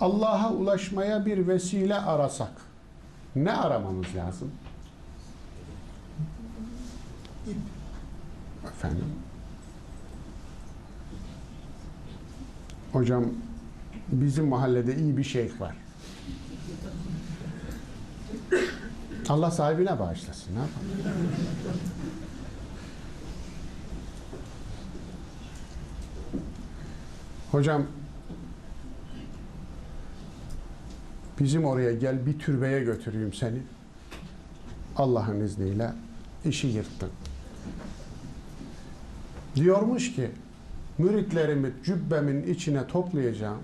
Allah'a ulaşmaya bir vesile arasak ne aramamız lazım? Efendim? Hocam bizim mahallede iyi bir şeyh var. Allah sahibine bağışlasın. Ne yapalım? Hocam bizim oraya gel bir türbeye götüreyim seni. Allah'ın izniyle işi yırttın. Diyormuş ki müritlerimi cübbemin içine toplayacağım.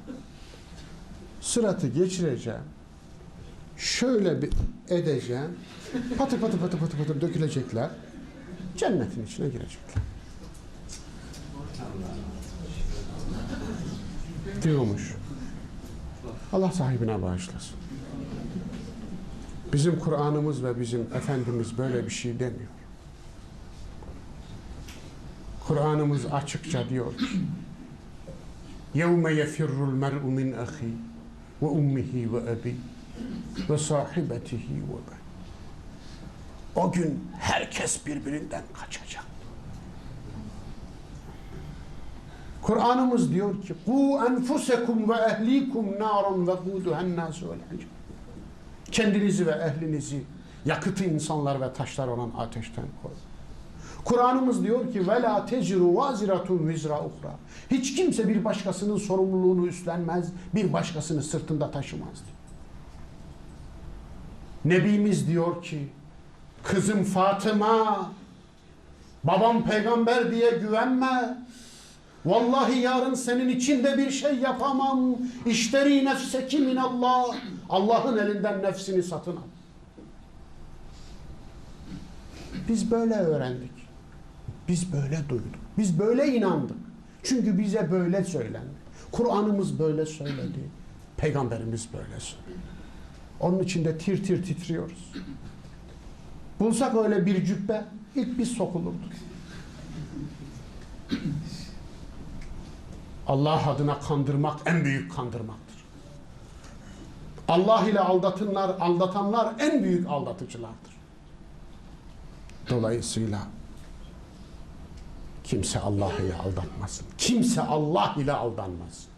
Sıratı geçireceğim. Şöyle bir edeceğim. Patır patır patır patır patır dökülecekler. Cennetin içine girecekler. Diyormuş. Allah sahibine bağışlasın. Bizim Kur'an'ımız ve bizim Efendimiz böyle bir şey demiyor. Kur'an'ımız açıkça diyor ki يَوْمَ يَفِرُّ الْمَرْءُ مِنْ أَخِي وَأُمِّهِ وَأَبِي وَصَاحِبَتِهِ وَبَنِ O gün herkes birbirinden kaçacak. Kur'an'ımız diyor ki "Ku enfusekum ve ehlikum narun ve kuduhan nasu vel hicr." Kendinizi ve ehlinizi yakıtı insanlar ve taşlar olan ateşten koruyun. Kur'an'ımız diyor ki ve la teciru vaziratun vizra uhra. Hiç kimse bir başkasının sorumluluğunu üstlenmez, bir başkasını sırtında taşımaz. Nebimiz diyor ki kızım Fatıma babam peygamber diye güvenme. Vallahi yarın senin için de bir şey yapamam. İşteri nefseki minallah. Allah'ın elinden nefsini satın al. Biz böyle öğrendik. Biz böyle duyduk. Biz böyle inandık. Çünkü bize böyle söylendi. Kur'an'ımız böyle söyledi. Peygamberimiz böyle söyledi. Onun için de tir tir titriyoruz. Bulsak öyle bir cübbe ilk biz sokulurduk. Allah adına kandırmak en büyük kandırmaktır. Allah ile aldatınlar, aldatanlar en büyük aldatıcılardır. Dolayısıyla kimse Allah ile aldatmasın. Kimse Allah ile aldanmasın.